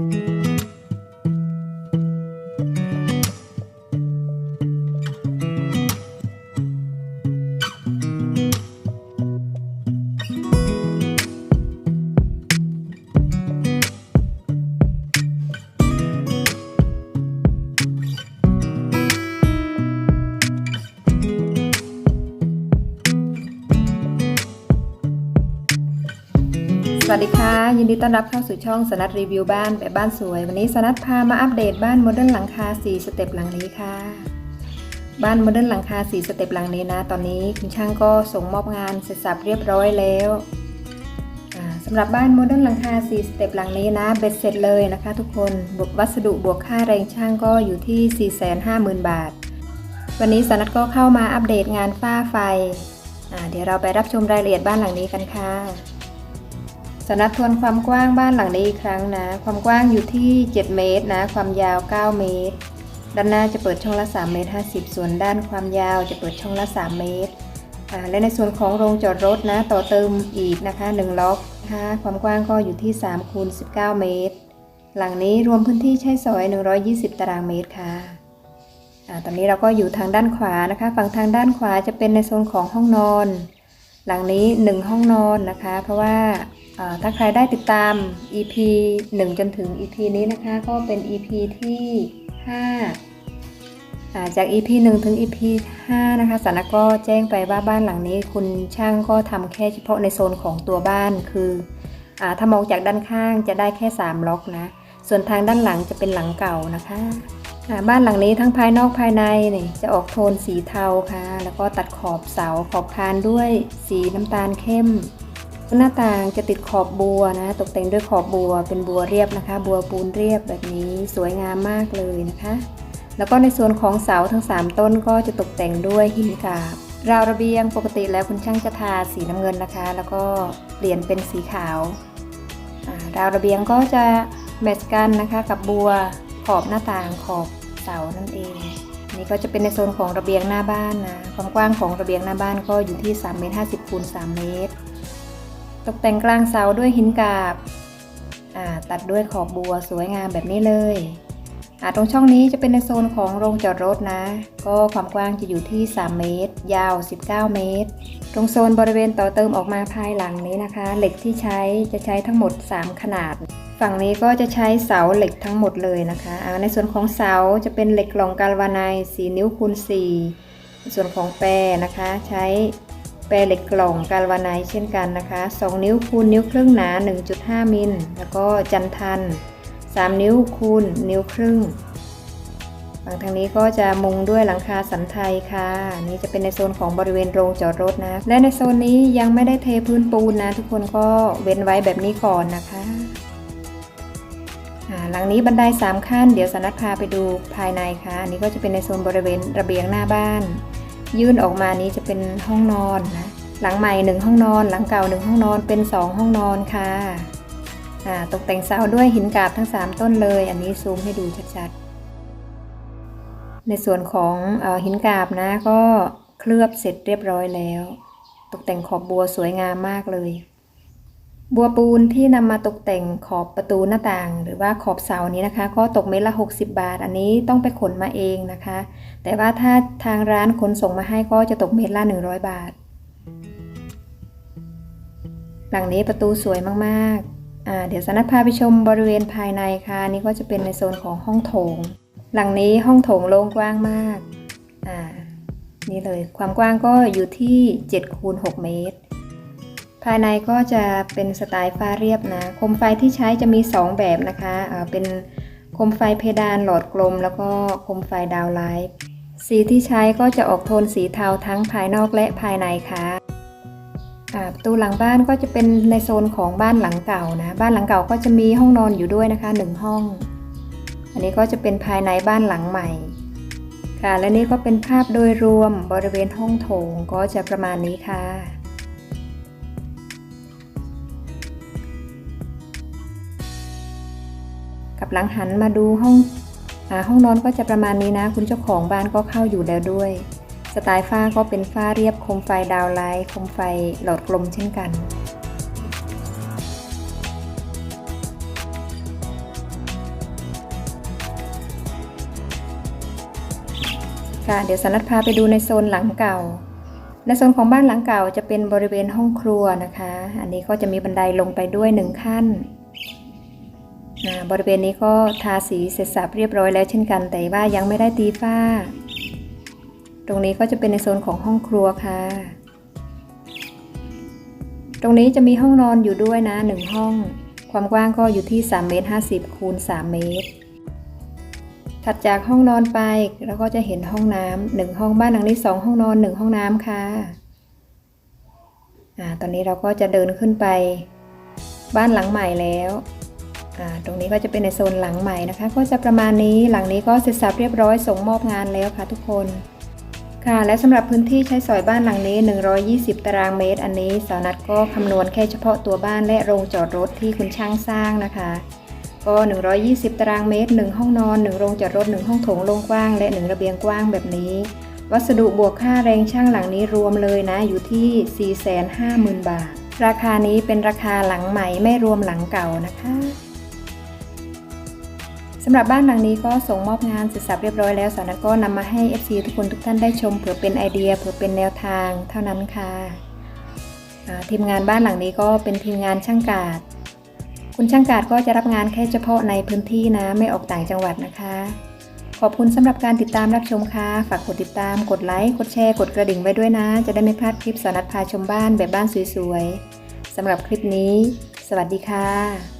ส วัสดีค่ะ ยินดีต้อนรับเข้าสู่ช่องสนัดรีวิวบ้านแบบบ้านสวย วันนี้สนัดพามาอัปเดตบ้านโมเดิร์นหลังคา 4 สเต็ปหลังนี้ค่ะ บ้านโมเดิร์นหลังคา 4 สเต็ปหลังนี้นะ ตอนนี้คุณช่างก็ส่งมอบงานเสร็จสับเรียบร้อยแล้วอ่าสำหรับบ้านโมเดิร์นหลังคา 4 สเต็ปหลังนี้นะ เบ็ดเสร็จเลยนะคะทุกคนบวกวัสดุบวกค่าแรงช่างก็อยู่ที่ 450,000 บาท วันนี้สนัดก็เข้ามาอัปเดตงานฝ้าไฟ เดี๋ยวเราไปรับชมรายละเอียดบ้านหลังนี้กันค่ะ สนัดทวนความกว้างบ้านหลังนี้อีกครั้งนะ ความกว้างอยู่ที่ 7 เมตรนะ ความยาว 9 เมตร ด้านหน้าจะเปิดช่องละ 3 เมตร 50 ส่วนด้านความยาวจะเปิดช่องละ 3 เมตร และในส่วนของโรงจอดรถนะ ต่อเติมอีกนะคะ 1 ล็อกนะคะความกว้างก็อยู่ที่3คูณ19 เมตร หลังนี้รวมพื้นที่ใช้สอย 120 ตารางเมตรค่ะตอนนี้เราก็อยู่ทางด้านขวานะคะ ฝั่งทางด้านขวาจะเป็นในโซนของห้องนอน หลังนี้ 1 ห้องนอนนะคะ เพราะว่าถ้าใครได้ติดตาม EP 1 จนถึง EP นี้นะคะ ก็เป็น EP ที่5าจาก EP 1 ถึง EP 5 นะคะสานะก็แจ้งไปว่าบ้านหลังนี้ คุณช่างก็ทำแค่เฉพาะในโซนของตัวบ้านคืออาถ้ามองจากด้านข้างจะได้แค่ 3 ล็อกนะ ส่วนทางด้านหลังจะเป็นหลังเก่านะคะ อ่าบ้านหลังนี้ทั้งภายนอกภายในนี่จะออกโทนสีเทาค่ะ แล้วก็ตัดขอบเสาขอบคานด้วยสีน้ำตาลเข้มหน้าต่างจะติดขอบบัวนะ ตกแต่งด้วยขอบบัวเป็นบัวเรียบนะคะ บัวปูนเรียบแบบนี้สวยงามมากเลยนะคะ แล้วก็ในส่วนของเสาทั้ง 3 ต้นก็จะตกแต่งด้วยหินกาบราวระเบียงปกติแล้วคุณช่างจะทาสีน้ำเงินนะคะ แล้วก็เปลี่ยนเป็นสีขาวราวระเบียงก็จะแมทช์กันนะคะ กับบัวขอบหน้าต่างขอบ เสานั่นเอง นี่ก็จะเป็นในโซนของระเบียงหน้าบ้านนะ ความกว้างของระเบียงหน้าบ้านก็อยู่ที่3เมตร50คูณ3เมตร ตกแต่งกลางเสาด้วยหินกาบ ตัดด้วยขอบบัวสวยงามแบบนี้เลย ตรงช่องนี้จะเป็นในโซนของโรงจอดรถนะ ก็ความกว้างจะอยู่ที่ 3 เมตร ยาว 19 เมตร ตรงโซนบริเวณต่อเติมออกมาภายหลังนี้นะคะ เหล็กที่ใช้จะใช้ทั้งหมด 3 ขนาด ฝั่งนี้ก็จะใช้เสาเหล็กทั้งหมดเลยนะคะในส่วนของเสาจะเป็นเหล็กกล่องกาลวาไนด์4นิ้วคูณ4ส่วนของแปรนะคะ ใช้แปรเหล็กกล่องกาลวาไนด์เช่นกันนะคะ 2 นิ้วคูณนิ้วครึ่งหนา 1.5 มิล แล้วก็จันทัน 3 นิ้วคูณนิ้วครึ่งฝั่งทางนี้ก็จะมุงด้วยหลังคาสันไทยค่ะ นี่จะเป็นในโซนของบริเวณโรงจอดรถนะ และในโซนนี้ยังไม่ได้เทพื้นปูนนะ ทุกคนก็เว้นไว้แบบนี้ก่อนนะคะหลังนี้บันได3ขั้น เดี๋ยวสนัดพาไปดูภายในค่ะ อันนี้ก็จะเป็นในโซนบริเวณระเบียงหน้าบ้าน ยื่นออกมานี้จะเป็นห้องนอนนะ หลังใหม่ 1 ห้องนอน หลังเก่า 1 ห้องนอนเป็น 2 ห้องนอนค่ะ ตกแต่งเสาด้วยหินกาบทั้ง 3 ต้นเลย อันนี้ซูมให้ดูชัดๆ ในส่วนของอหินกาบนะก็เคลือบเสร็จเรียบร้อยแล้ว ตกแต่งขอบบัวสวยงามมากเลย บัวปูนที่นำมาตกแต่งขอบประตูหน้าต่าง หรือว่าขอบเสานี้นะคะ ก็ตกเม็ดละ 60 บาท อันนี้ต้องไปขนมาเองนะคะ แต่ว่าถ้าทางร้านขนส่งมาให้ก็จะตกเม็ดละ 100 บาท หลังนี้ประตูสวยมากๆ เดี๋ยวสนัดพาไปชมบริเวณภายในค่ะนี่ก็จะเป็นในโซนของห้องโถง หลังนี้ห้องโถงโล่งกว้างมากอ่านี่เลยความกว้างก็อยู่ที่7คูณ6เมตร ภายในก็จะเป็นสไตล์ฟ้าเรียบนะโคมไฟที่ใช้จะมี 2 แบบนะคะอ่าเป็นโคมไฟเพดานหลอดกลม แล้วก็โคมไฟดาวไลท์สีที่ใช้ก็จะออกโทนสีเทาทั้งภายนอกและภายในค่ะ อ่าประตูหลังบ้านก็จะเป็นในโซนของบ้านหลังเก่านะ บ้านหลังเก่าก็จะมีห้องนอนอยู่ด้วยนะคะหนึ่งห้อง อันนี้ก็จะเป็นภายในบ้านหลังใหม่ ค่ะ และนี่ก็เป็นภาพโดยรวมบริเวณห้องโถงก็จะประมาณนี้ค่ะกับหลังหันมาดูห้องอห้องนอนก็จะประมาณนี้นะ คุณเจ้าของบ้านก็เข้าอยู่แล้วด้วย สไตล์ฝ้าก็เป็นฝ้าเรียบคมไฟดาวไลท์คมไฟหลอดกลมเช่นกัน ค่ะเดี๋ยวสนัดพาไปดูในโซนหลังเก่า ในโซนของบ้านหลังเก่าจะเป็นบริเวณห้องครัวนะคะ อันนี้ก็จะมีบันไดลงไปด้วยหนึ่งขั้นบริเวณนี้ก็ทาสีเสร็จสับเรียบร้อยแล้วเช่นกัน แต่ว่ายังไม่ได้ตีฝ้า ตรงนี้ก็จะเป็นในโซนของห้องครัวค่ะ ตรงนี้จะมีห้องนอนอยู่ด้วยนะหนึ่งห้อง ความกว้างก็อยู่ที่3เมตร50คูณ3เมตร ถัดจากห้องนอนไปเราก็จะเห็นห้องน้ำหนึ่งห้องบ้านหลังนี้สองห้องนอนหนึ่งห้องน้ำค่ะอ่าตอนนี้เราก็จะเดินขึ้นไป บ้านหลังใหม่แล้วอ่าตรงนี้ก็จะเป็นในโซนหลังใหม่นะคะ ก็จะประมาณนี้หลังนี้ก็เสร็จสับเรียบร้อยส่งมอบงานแล้วค่ะทุกคน ค่ะ และสำหรับพื้นที่ใช้สอยบ้านหลังนี้ 120 ตารางเมตร อันนี้สาวนัดก็คำนวณแค่เฉพาะตัวบ้านและโรงจอดรถที่คุณช่างสร้างนะคะ ก็ 120 ตารางเมตร 1 ห้องนอน 1 โรงจอดรถ 1 ห้องโถงโล่งกว้าง และ 1 ระเบียงกว้างแบบนี้ วัสดุบวกค่าแรงช่างหลังนี้รวมเลยนะ อยู่ที่ 450,000 บาท ราคานี้เป็นราคาหลังใหม่ไม่รวมหลังเก่านะคะ สำหรับบ้านหลังนี้ก็ส่งมอบงานเสร็จสับเรียบร้อยแล้วสาวนัทก็นำมาให้ FC ทุกคนทุกท่านได้ชมเผื่อเป็นไอเดียเผื่อเป็นแนวทางเท่านั้นค่ะทีมงานบ้านหลังนี้ก็เป็นทีมงานช่างกาดคุณช่างกาดก็จะรับงานแค่เฉพาะในพื้นที่นะไม่ออกต่างจังหวัดนะคะ ขอบคุณสำหรับการติดตามรับชมค่ะ ฝากกดติดตาม กดไลค์ กดแชร์ กดกระดิ่งไว้ด้วยนะ จะได้ไม่พลาดคลิปสอนัดพาชมบ้านแบบบ้านสวยๆสำหรับคลิปนี้ สวัสดีค่ะ